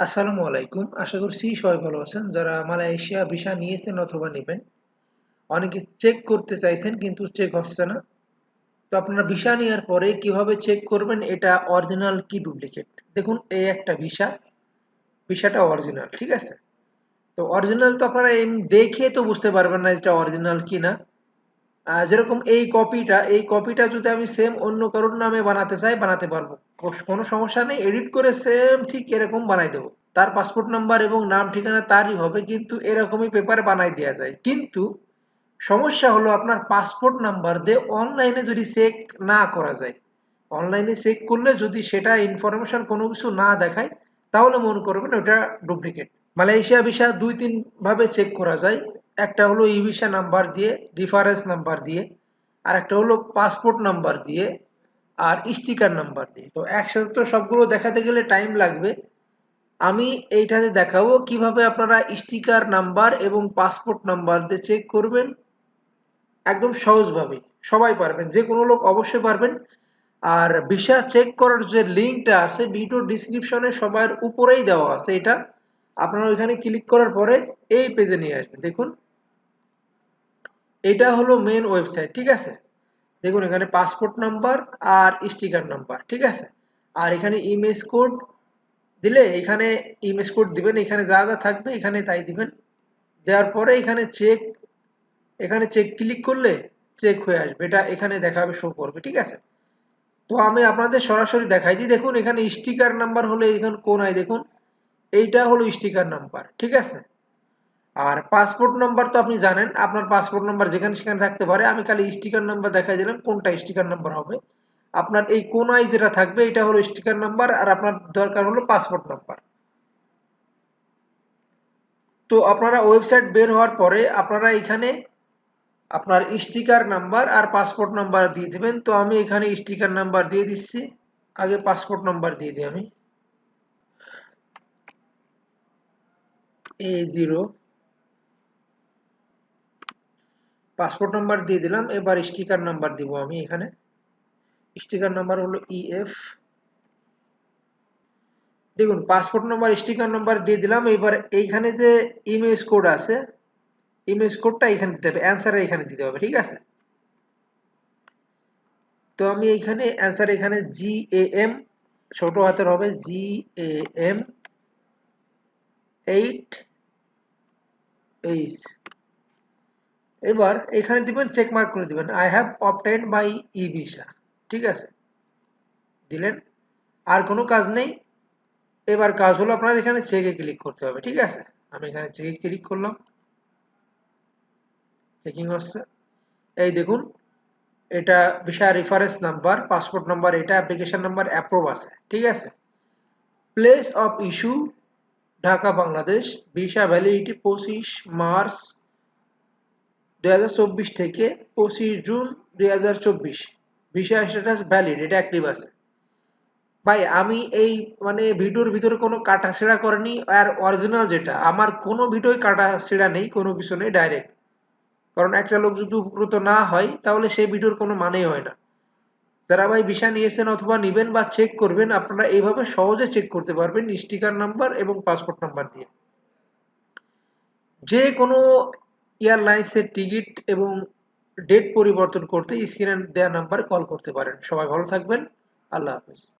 আসসালামু আলাইকুম। আশা করছি সবাই ভালো আছেন। যারা মালয়েশিয়া ভিসা নিয়েছেন অথবা নেবেন, অনেকে চেক করতে চাইছেন কিন্তু চেক হচ্ছে না। তো আপনারা ভিসা নেওয়ার পরে কীভাবে চেক করবেন, এটা অরিজিনাল কি ডুপ্লিকেট দেখুন, এই একটা ভিসা, ভিসাটা অরিজিনাল ঠিক আছে? তো অরিজিনাল তো আপনারা দেখে তো বুঝতে পারবেন না এটা অরিজিনাল কি না যেরকম এই কপিটা এই কপিটা যদি আমি সেম অন্য কারোর নামে বানাতে চাই, বানাতে পারব। কোনো সমস্যা নেই এডিট করে সেম ঠিক এরকম বানাই দেবো। তার পাসপোর্ট নাম্বার এবং নাম ঠিকানা তারই হবে, কিন্তু এরকমই পেপারে বানাই দেওয়া যায়। কিন্তু সমস্যা হলো আপনার পাসপোর্ট নাম্বার দিয়ে অনলাইনে যদি চেক না করা যায় অনলাইনে চেক করলে যদি সেটা ইনফরমেশন কোনো কিছু না দেখায়, তাহলে মনে করবেন ওটা ডুপ্লিকেট মালয়েশিয়া ভিসা দুই তিন ভাবে চেক করা যায়। একটা হলো ই ভিসা নাম্বার দিয়ে রিফারেন্স নাম্বার দিয়ে, আর একটা হলো পাসপোর্ট নাম্বার দিয়ে, আর স্টিকার নাম্বার দিয়ে। তো একসাথে তো সবগুলো দেখাতে গেলে টাইম লাগবে। আমি এইটাতে দেখাবো কীভাবে আপনারা স্টিকার নাম্বার এবং পাসপোর্ট নাম্বার দিয়ে চেক করবেন। একদম সহজভাবে। সবাই পারবেন, যে কোনো লোক অবশ্যই পারবেন। আর ভিসা চেক করার যে লিঙ্কটা আছে, ভিডিও ডিসক্রিপশনে সবার উপরেই দেওয়া আছে এটা। আপনারা ওইখানে ক্লিক করার পরে এই পেজে নিয়ে আসবেন। দেখুন এটা হলো মেন ওয়েবসাইট ঠিক আছে? দেখুন, এখানে পাসপোর্ট নাম্বার আর স্টিকার নাম্বার ঠিক আছে? আর এখানে ইমেজ কোড দিলে এখানে ইমেজ কোড দিবেন, এখানে যা যা থাকবে এখানে তাই দিবেন। দেওয়ার পরে এখানে চেক এখানে চেক ক্লিক করলে চেক হয়ে আসবে। এটা এখানে দেখাবে শো করবে, ঠিক আছে? তো আমি আপনাদের সরাসরি দেখাই দিই। দেখুন, এখানে স্টিকার নাম্বার হলে এখানে কোন কোনায় দেখুন, এইটা হলো স্টিকার নাম্বার ঠিক আছে? আর পাসপোর্ট নাম্বার তো আপনি জানেন, আপনার পাসপোর্ট নাম্বার যেখানে সেখানে থাকতে পারে। আমি খালি স্টিকার নাম্বার দেখাই দিলাম, কোনটা স্টিকার নাম্বার হবে। আপনার এই কোনায় যেটা থাকবে, এটা হলো স্টিকার নাম্বার আর আপনার দরকার হলো পাসপোর্ট নাম্বার তো আপনারা ওয়েবসাইট বের হওয়ার পরে আপনারা এখানে আপনার স্টিকার নাম্বার আর পাসপোর্ট নাম্বার দিয়ে দেবেন। তো আমি এখানে স্টিকার নাম্বার দিয়ে দিচ্ছি। আগে পাসপোর্ট নাম্বার দিয়ে দিই আমি। এ জিরো পাসপোর্ট নাম্বার দিয়ে দিলাম, এবার স্টিকার নাম্বার দিব আমি এখানে। স্টিকার নাম্বার হলো ইএফ দেখুন, পাসপোর্ট নাম্বার, স্টিকার নাম্বার দিয়ে দিলাম, এবার এইখানে যে ইমেজ কোড আছে, ইমেজ কোডটা এখানে দিতে হবে অ্যান্সারে এখানে দিতে হবে, ঠিক আছে? তো আমি এখানে অ্যান্সার এখানে জি এ এম ছোট হাতের হবে G A M eight H এবার এখানে দিবেন চেক মার্ক করে দিবেন। I have obtained by e visa ঠিক আছে? দিলেন। আর কোনো কাজ নেই। এবার কাজ হলো আপনার এখানে চেকে ক্লিক করতে হবে। ঠিক আছে? আমি এখানে চেকে ক্লিক করলাম। চেকিং হচ্ছে। এই দেখুন, এটা visa reference number passport number এটা অ্যাপ্লিকেশন নাম্বার অ্যাপ্রুভ আছে। ঠিক আছে? Place of issue Dhaka Bangladesh visa validity পঁচিশ মার্চ দুই হাজার চব্বিশ থেকে পঁচিশ জুন দুই ভিসা স্ট্যাটাস ভ্যালিড এটা অ্যাক্টিভ আছে। ভাই, আমি এই মানে ভিডিওর ভিতরে কোনো কাটা ছেঁড়া করেনি, আর অরিজিনাল যেটা, আমার কোনো ভিডিওই কাটা নেই, কোনো কিছু নেই ডাইরেক্ট কারণ একটা লোক যদি উপকৃত না হয়, তাহলে সেই ভিডিওর কোনো মানেই হয় না। যারা ভাই ভিসা নিয়েছেন অথবা নিবেন বা চেক করবেন, আপনারা এইভাবে সহজে চেক করতে পারবেন, স্টিকার নাম্বার এবং পাসপোর্ট নাম্বার দিয়ে। যে কোনো এয়ারলাইন্সের টিকিট এবং ডেট পরিবর্তন করতে স্ক্রিনে দেওয়া নাম্বারে কল করতে পারেন। সবাই ভালো থাকবেন। আল্লাহ হাফিজ।